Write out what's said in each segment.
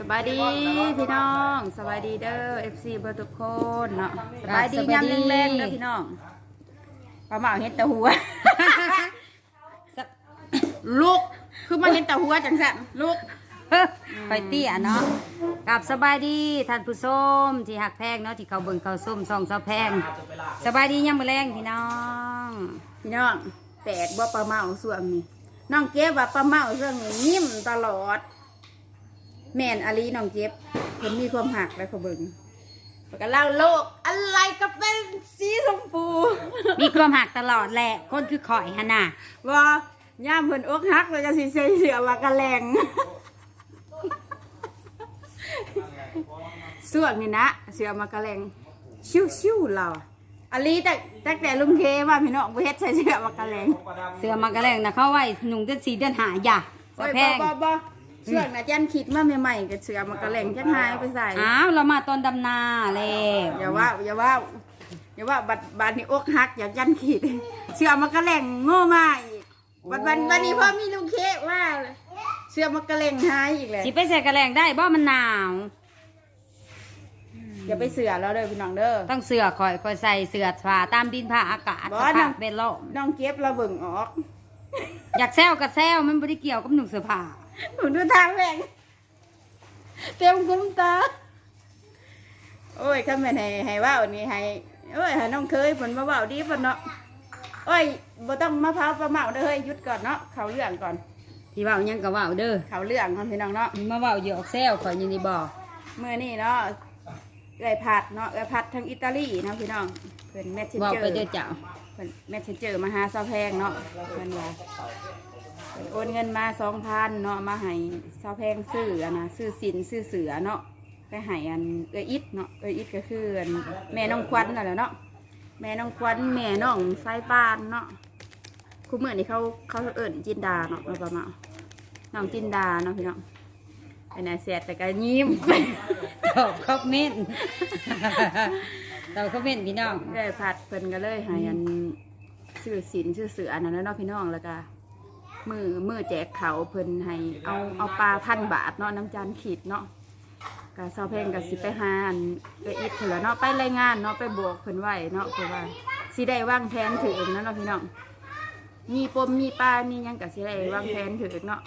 สบายดีพี่น้องสบายดีเด้อ FC เบอร์ทุกคนเนาะสบายดียามแรงๆเด้อพี่น้องปลาเหมาเห็นแต่หัวลูกคือมาเห็นแต่หัวจังสันลูกไปเตี้ยเนาะกับสบายดีท่านผู้ชมที่หักแพงเนาะที่เขาเบิ่งเขาส้มซองเสาแพงสบายดียังมือแรงพี่น้องพี่น้องแปลกบ่ปลาเหมาส่วนนี้น้องเก็บว่าปลาเหมาเรื่องนี้ยิ้มตลอด แม่นอาลีน้องเจ็บเพิ่นมีความหักแล้วเขาเบิ่งเพิ่นก็เล่าโลกอะไรก็เป็นสีชมพูมีความหักตลอดแหละ คนคือข่อยฮะน่ะว่าย่ามเพิ่นอกหักแล้วก็สิใส่เสื้อมากระแลงส่วนนี่นะเสื้อมากระแลงชิวๆเราอะอาลีแต่แต่แต่ลุงเคว่าพี่น้องบ่เฮ็ดใส่เสื้อมากระแลงเสื้อมากระแรงนะเขาไว้หนุ่งเดือนสีเดือนหาอย่าเสาโอ้ยแพบ่งบ่บ่ เสื้อน่ะจันคิดมาใหม่ๆก็เสื้อมากระแลงจังหายไปใส่อ้าวเรามาตอนดำนาแล้วอย่าว่าอย่าว่าอย่าว่าบัดบัดนี้อกหักอย่าจันคิดเสื้อมากระแลงโง่มาอีกบัดวันวันนี้พ่อมีลุงเคว่าเสื้อมากระแลงหายอีกแล้วสิไปใส่กระแรงได้บ่มันหนาวอย่าไปเสือแล้วเด้อพี่น้องเด้อต้องเสื้อข่อยข่อยใส่เสื้อผ้าตามดินผ้าอากาศบ่สนะภาพเป็นโลกน้องเก็บเราเบิ่งออก อยากแซวก็แซวมันบ่ได้เกี่ยวกับหนุ่งเสื้อผ้า หนูดูทางแหวงเต็มคุ้มตา โอ้ยข้าแม่นให้ให้ว่าวนี่ให้โอ้ยให้น้องเคยผลมาว่าวดีผลเนาะโอ้ยบ่ต้องมะพร้าวประเมาเด้อเฮ้ยหยุดก่อนเนาะเขาเรื่องก่อนที่เว้าหยังก็เว้าเด้อเขาเรื่องก่อนพี่น้องเนาะมาเว้าอยู่ออกแซวข่อยยินดีบอกเมื่อนี่เนาะเอ้ยผัดเนาะเอ้ยผัดทางอิตาลีเนาะพี่น้องเพิ่นแมทเชนเว้าเจอไปร์เด้อเจ้า เพิ่นแมทเชนเจอร์มาหาซาแพงเนาะเพิ่นว่าเพิ่น โอนเงินมาสองพันเนาะมาให้ซาแพงซื้ออะนะซื้อสินซื้อเสือเนาะไปให้อันเอยอิดเนาะเอยอิดก็คืออันแม่น้องควันนั่นแหละเนาะแม่น้องควันแม่น้องไฟปานเนาะคุณเมื่อนี่เขาเขาเอิญจินดาเนาะมาประมาณน้องจินดาเนาะพี่น้องไอ้นายแสดแต่ก็ยิ้ม ตอบคอมเมนต์ตอบคอมเมนต์พี่น้องได้ผัดเพิ่นก็เลยให้อันซื้อสินซื้อเสืออันนั้นแล้วเนาะพี่น้องแล้วก็ มือมือแจกเขาวเพิ่นให้เอาเอาปลาพันบาทเนาะน้ำจานขีดเนาะกะเซาเพลงกับสิไปหาอันไปอิดเถือเนาะไปรายงานเนาะไปบวกเพิ่นไว้เนาะเพราะว่าสิได้วางแผนถือเนาะเนาะพี่น้องมีปมมีปลามีหยังกับสิได้วางแผนถือเนาะ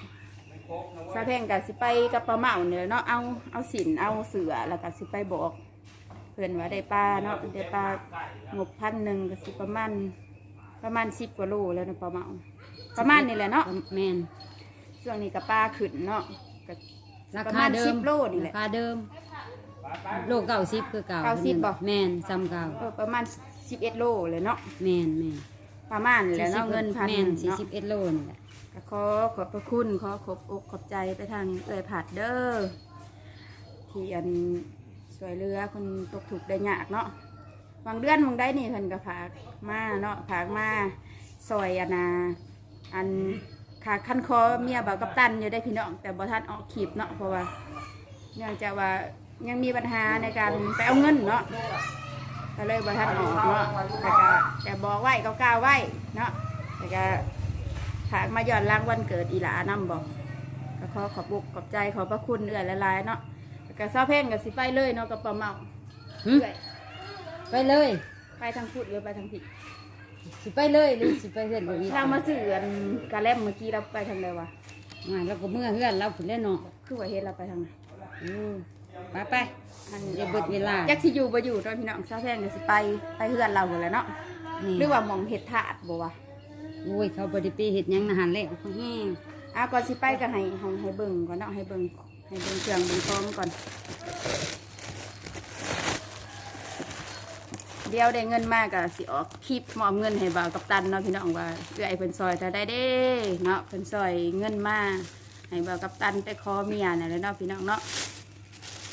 ซาเพลงกับสิไปกับปลาเมาเนี่ยเนาะเอาเอาสินเอาเสือแล้วก็สิไปบอกเพื่อนว่าได้ปลาเนาะได้ปลางบพันหนึ่งก็สิประมาณประมาณสิบกว่าโลแล้วนะปลาเมา ประมาณนี้แหละเนาะแมนช่วงนี้กับปลาขึ้นเนาะก็ราประคามาณเดิสิมบโลนี่แหละราคาเดิม โลเก่าสิบคือเก่าเก้าสิบบ่ แมนซ้ำเก่าเออประมาณสิบเอ็ดโลเลยเนาะแมนแมนประมาณนี้แหละเนาะเงินพันแมหนนึ่งสี่เนาะ สิบเอ็ดโลนี่แหละ ก็ขอขอบพระคุณขอขอบอกขอบใจไปทางเอ่ยผัดเด้อที่อันสวยเรือคนตกถูกข์ได้ยากเนาะบางเดือนบางได้นี่เพิ่นก็ผากมาเนาะผากมาซอยอันนา อันขาขั้นคอเมียบ่าวกับตันอยู่ได้พี่น้องแต่บ่ทันออกคลิปเนาะเพราะว่าเนื่องจากว่ายังมีปัญหาในการไปเอาเงินเนาะก็เลยบ่ทันออกเนาะแต่ก็แต่บอกไว้ก็กล่าวไว้เนาะแต่ก็ถากมาย้อนหล้างวันเกิดอีหลานำบอกก็ขอขอบบุกขอบใจขอบพระคุณเอื่อยละลายๆเนาะแล้วก็เศร้าเพ่งกับสิไปเลยเนาะกับปลาเมาหึเอื่อยไปเลย ไปทางพุทธหรือไปทางผิด สิไปเลยหรือสิไปเฮือนบ่มีทางมาสื่ออันกาแลมเมื่อกี้เราไปทางใดวะมาแล้วก็เมื่อเฮือนเราผุนเล่นเนาะคือว่าเฮ็ดเราไปทางไหนอือไปไปอันอย่าเบิดเวลาจักสิอยู่บ่อยู่ตอนพี่น้องเศร้าเพ่งกับสิไปไปเฮือนเราหมดแล้วเนาะนี่หรือว่าหมองเห็ดถาดบ่วะโอ้ยเขาบไดิไปเห็ดหยังอาหารเละเขาแห้งอะก่อนสิไปก็ให้ให้ให้เบิ่งก่อนเนาะให้เบิ่งให้เบิ่งเครื่องเบิ่งของก่อน เดียวได้เงินมากก็สิออกคลิปมอบเงินให้บ่าวกับตันเนาะพี่น้องว่าเอื้อยเพิ่นซอยถ้าได้เด้เนาะเพิ่นซอยเงินมาให้บ่าวกับตันไปขอเมียน่ะแหละเนาะพี่น้องเนาะ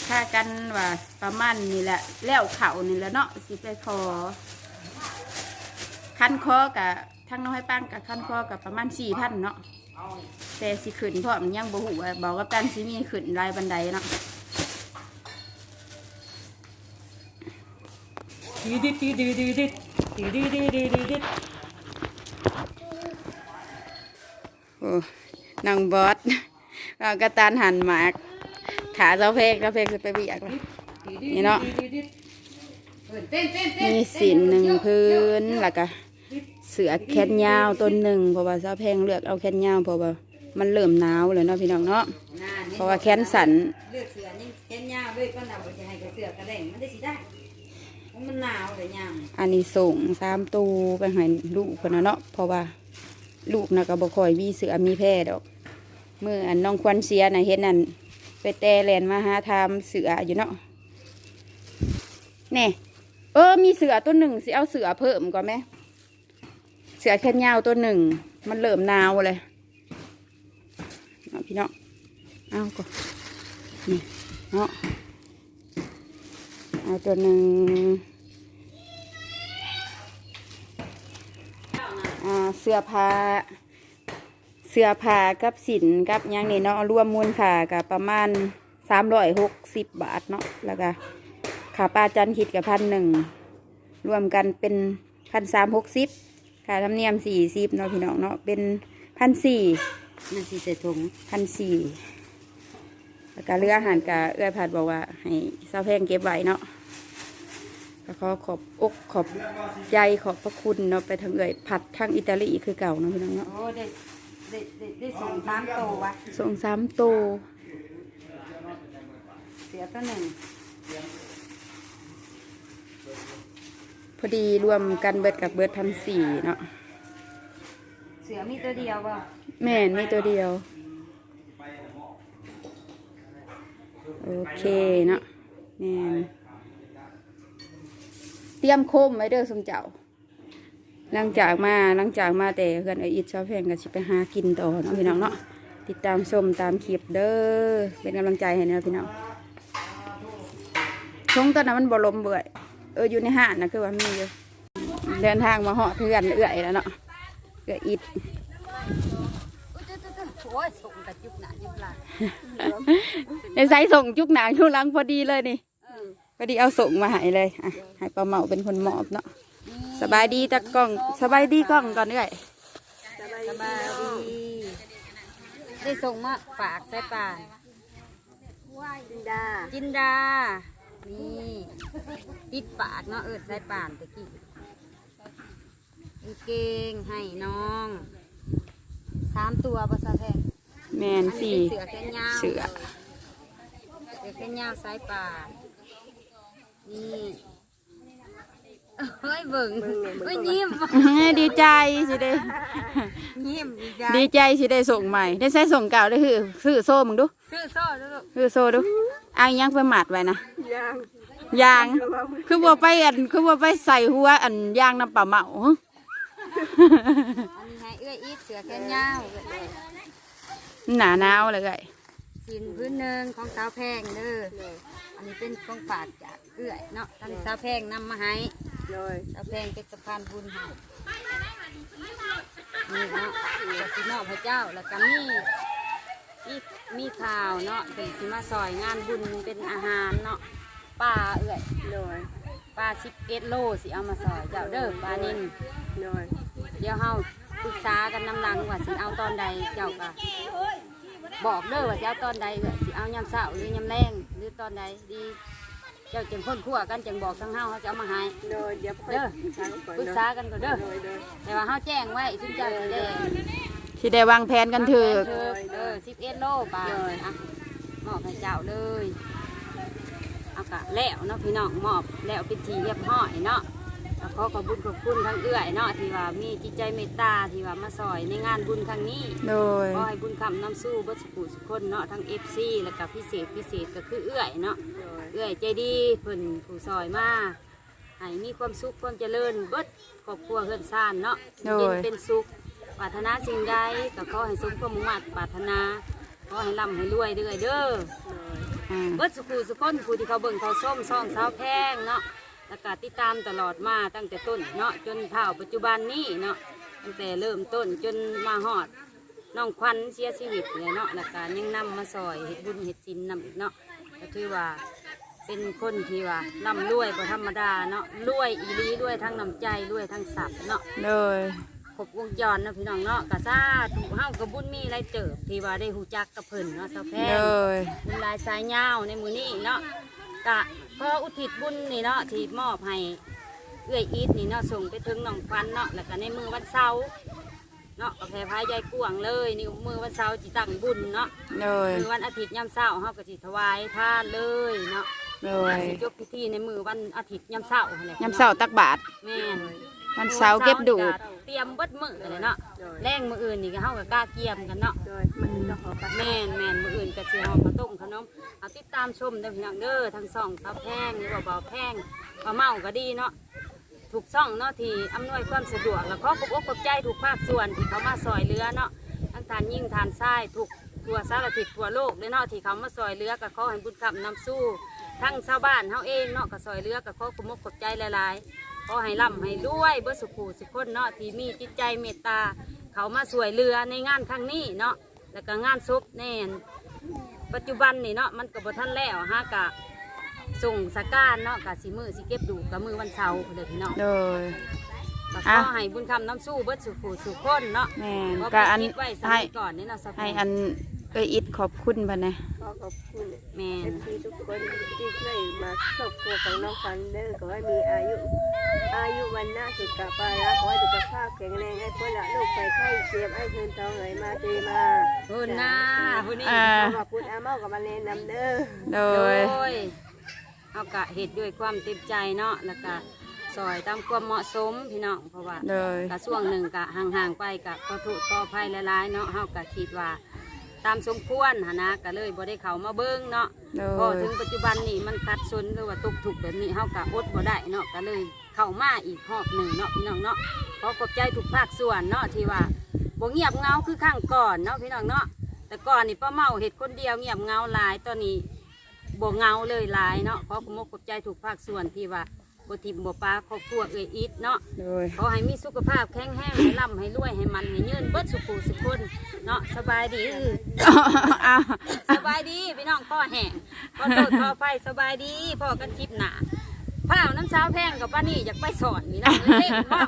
ค่ากันว่าประมาณนี่แหละแล้วเขานี่แหละเนาะสิไปขอคันคอกับทั้งน้อยปังกับคันคอกับประมาณสี่พันเนาะแต่สิขึ้นเพราะมันยังบ่ฮู้ว่าบ่ากับตันสิมีขึ้นรายบันไดเนาะ ดืดดืดดืดดืดดืดดืดดืดดืดดืดดืดโอ้นางบอสเรากระตานหันหมากขาเจ้าเพกเจ้าเพกจะไปเบียกเลยนี่เนาะเต้นเต้นเต้นมีสินหนึ่งพื้นแล้วก็เสือแขนยาวต้นหนึ่งเพราะว่าเจ้าเพงเลือกเอาแขนยาวเพราะว่ามันเริ่มหนาวเลยเนาะพี่น้องเนาะเพราะว่าแขนสันเลือกเสือนี่แขนยาวเลยก็นำไปจะให้กับเสือกระเด้งมันได้สิได้เพราะ มันหนาวเลยยามอันนี้ส่งสามตูไปให้ลูกคนนะเนาะเพราะว่าลูกนะก็บ่คอยมีเสือมีแพร่ดอกเมื่ออันน้องควันเสียนะเห็นนั่นไปแต่แลนมาหาทำเสืออยู่เนาะแน่เออมีเสือตัวหนึ่งสิเอาเสือเพิ่มก่อนไหมเสือแขนยาวตัวหนึ่งมันเริ่มหนาวเลยเอาพี่เนาะเอาก่อนนี่เนาะเอาตัวหนึ่ง อ่า เสื้อผ้าเสื้อผ้ากับสินกับหยังนี่เนาะรวมมูลค่ากับประมาณสามร้อยหกสิบบาทเนาะแล้วก็ค่าปลาจันคิดกับพันหนึ่งรวมกันเป็นพันสามหกสิบค่าธรรมเนียมสี่สิบเนาะพี่น้องเนาะเป็นพันสี่นั่นสิใส่ถุงพันสี่แล้วก็เรืออาหารกับเอื้อยผัดบอกว่า ให้สาวแพงเก็บไว้เนาะ ก็ขอขอบอกขอบใจขอบพระคุณเนาะไปทางเอื้อยผัดทางอิตาลีคือเก่าเนาะพี่น้องเนาะโอ้ได้ได้ได้ได้ส่งสามโตวะส่งสามโตวเสือตัวหนึ่งพอดีรวมกันเบิดกับเบิดพันสี่เนาะเสือมีตัวเดียวป่ะแม่นมีตัวเดียว โอเคเนาะแม่น เตรียมโคมไว้เด้อสมเจ้าหลังจากมาหลังจากมาแต่เพื่อนไออิดชอบแพงก็สิไปหากินต่อเนาะพี่น้องเนาะติดตามชมตามคลิปเด้อเป็นกำลังใจให้เนาะพี่น้องชงตอนนั้นมันบ่ลมเบื่อยเอออยู่ในห้างนะคือว่ามีอยู่เดินทางมาเหาะเพื่อนเอื่อยแล้วเนาะเอื่อยอิดโอ้ยส่งกับยุบหนายุบหลังในไซส์ส่งจุกหนังชุกหลังพอดีเลยนี่ พอดีเอาส่งมาให้เลยอะให้ป้าเหมาเป็นคนมอบเนาะสบายดีตะกล้องสบายดีกล้องก่อนเอื่อยสบายดีได้ส่งมาฝากใส่ป่านจินดาจินดานี่ติดปากเนาะเอิดใส่ป่านตะกี้กางเกงให้น้องสามตัวภาษาแพงแมนสี่เสือแขนยาวเสือเสือแขนยาวสายป่าน นี่เฮ้ยเบิ่งเฮ้ยยิ้มดีใจสิได้ยิ้มดีใจดีใจสิได้ส่งใหม่ ได้ใส่ส่งเก่าได้คือซื้อโซ่มึงดูซื้อโซ่ด้วยลูกซื้อโซ่ดูเอายังไปหมัดไว้นะยางยางคือว่าไปอันคือว่าไปใส่หัวอันยางน้ำปลาเหมาหึอันนี้ให้เอื้อยอีทเสือแขนยาวหนาหนาวเลยไง สินพื้นหนึ่งของสาวแพงเด้ออันนี้เป็นของฝากจากเอื้อยเนาะท่านสาวแพงนำมาให้สาวแพงเป็นสะพานบุญให้นี่เนาะจะสิมอบให้เจ้าแล้วก็มีมีมีข่าวเนาะเป็นสิมาซอยงานบุญเป็นอาหารเนาะป้าเอื้อยเลยป้าสิบเอ็ดโลสิเอามาซอยเจ้าเด้อปลานินเดี๋ยวเฮาปรึกษากันน้ำหลังว่าสิเอาตอนใดเจ้าก็ บอกเด้อว่าสิเอาตอนใดเด้อสิเอายามเช้าหรือยามแรงหรือตอนใดดี เจ้าจึงคนคั่วกันจึงบอกทั้งเฮาเขาจะเอามาให้โดยเดี๋ยวเด้อปรึกษากันก่อนเด้อแต่ว่าเฮาแจ้งไว้ซึ่งเจ้าสิได้ที่ได้วางแผนกันเถอะเออ11โลบาทอะมอบให้เจ้าเลยเอากะแล้วเนาะพี่น้องมอบแล้วเป็นทีเรียบร้อยเนาะก็ ขอขอบคุญขอบคุณทั้งเอื้อยเนาะที่ว่ามีจิตใจเมตตาที่ว่ามาซอยในงานบุญครั้งนี้โดย ขอให้บุญคำนำสู้บัสกุสุคนเนาะทั้งเอฟซีแล้วก็พิเศษพิเศษก็คือเอื้อยเนาะเอื้อยใจดีเพิ่นผู้ซอยมาให้มีความสุขความเจริญเบิดครอบครัวเฮือนซ่านเนาะเย็นเป็นสุขปรารถนาสิ่งใดก็ขอให้สมความมุ่งมั่นปรารถนาขอให้ร่ำให้รวยเด้อเด้อ อ่า เบิดสุขูสุคนผู้ที่เขาเบิ่งเขาส้มซ่องสาวแพงเนาะ แล้วก็ติดตามตลอดมาตั้งแต่ต้นเนาะจนเท่าปัจจุบันนี้เนาะตั้งแต่เริ่มต้นจนมาฮอดน้องควันเสียชีวิตเลยเนาะแล้วก็ยังนำมาซอยเฮ็ดบุญเฮ็ดศีลนำอีกเนาะก็ถือว่าเป็นคนที่ว่าร่ำรวยบ่ธรรมดาเนาะรวยอีหลีรวยทั้งน้ำใจรวยทั้งทรัพย์เนาะโดยครบวงจรเนาะพี่น้องเนาะกะซาถูกเฮากับบุญมีไรเติบที่ว่าได้หูจักกับเพิ่นเนาะสาวแพโดงยมีหลายายสายยาวในมือนี้เนาะกะ พออุทิศบุญนี่เนาะที่มอบให้เอื้อยอีทนี่เนาะส่งไปถึงน้องควันเนาะแล้วก็ในมือวันเสาร์เนาะก็แพร่พายยายกวางเลยนี่มือวันเสาร์จิตั้งบุญเนาะโดยมือวันอาทิตย์ยามเช้าเฮาก็สิถวายทานเลยเนาะโดยสิจบพิธีในมือวันอาทิตย์ยามเช้าหั่นแหละยามเช้าตักบาตรแม่น วันเสาร์เก็บดูดเตรียมเบิดมือเลยเนาะแรงมืออื่นนี่ก็เฮาก็กล้าเกียมกันเนาะ โดยมันก็ขอประแม่นแม่นมืออื่นก็สิเฮาข้าวต้มขนมเอาติดตามชมเด้อพี่น้องเด้อทั้งสองสาวแพงหรือว่าเบาแพงปลาเมาก็ดีเนาะถูกซ่องเนาะที่อำนวยความสะดวกแล้วขอขอบอกขอบใจถูกภาคส่วนที่เขามาซอยเรือเนาะทั้งทานยิ่งทานทรายถูกทั่วสารทิศทั่วโลกเลยเนาะที่เขามาซอยเรือก็ขอให้บุญคำนำสู้ ทั้งชาวบ้านเฮาเองเนาะก็ซอยเรือก็ขอขอบคุณขอบใจหลายๆข อให้ร่ำให้รวยเบ่สุขูสุขคนเนาะที่มีจิตใจเมตตา เขามาสวยเรือในงานครั้งนี้เนาะแล้วก็งานศพแน่นปัจจุบันนี่เนาะมันก็บ่ทันแล้วฮะกะส่งสการเนาะกะสิมือสิเก็บดูกะมือวันเสาร์พุ่นเลยพี่น้องโดย ก็ขอะ อให้บุญคำน้ำสู้เบิดสุขูสุขคนเนาะแม่นขอก็อันคิดไว้สให้มัยก่อนนี่เนาะสะพให้อัน เอ้ยอิดขอบคุณเพิ่นนะขอขอบคุณแม่เอนฟซีทุกคนที่ช่วยมาครอบครัวของน้องฟันเดอร์ขอให้มีอายุ อายุวันนะสุขภาพขอให้สุขภาพแข็งแรงให้พ้นละโรคไปไข้เจ็บให้เงินทองไหลมาเทมาพุ่นหน้าพุ่นนี่อ่า ขอบคุณอาเมากับมาเลนนำเด้อโดโดย ยเอากะเหตุด้วยความเต็มใจเนาะแล้วก็ซอยตามความเหมาะสมพี่น้องเพราะว่าโดย กะช่วงหนึ่งกะห่างๆไปกะขอโทษขออภัยหลายๆเนาะเฮากะคิดว่า ตามสมควรหนนะก็เลยบ่ได้เข้ามาเบิ่งเนาะโดพอยถึงปัจจุบันนี้มันขัดสนหรือว่าตกถูกข์แบบนี้เฮากะอดบ่ได้เนาะก็เลยเข้ามาอีกรอบหนึ่งเนาะพี่น้องเนาะขอขอบใจทุกภาคส่วนเนาะที่ว่าบ่เงียบเหงาคือข้างก่อนเนาะพี่น้องเนาะแต่ก่อนนี่ป้าเมาเฮ็ดคนเดียวเงียบเหงาหลายตอนนี้บ่เหงาเลยหลายเนาะขอขอบขอบใจทุกภาคส่วนที่ว่า บ่ทิมบ่ปลาครอบครัวเอ้ยอิดเนาะโดยขอให้มีสุขภาพแข็งแรงให้ร่ำให้รวยให้มันให้ยืนเบิดสุขุสุขคนเนาะสบายดีอ้าวสบายดีพี่น้องพ่อแห้งขอโทษขอไฟสบายดีพ่อกันคลิปหนาผ้าน้ำสาวแพงกับป้านี่อยากไปสอนนี่นะเล่นเมา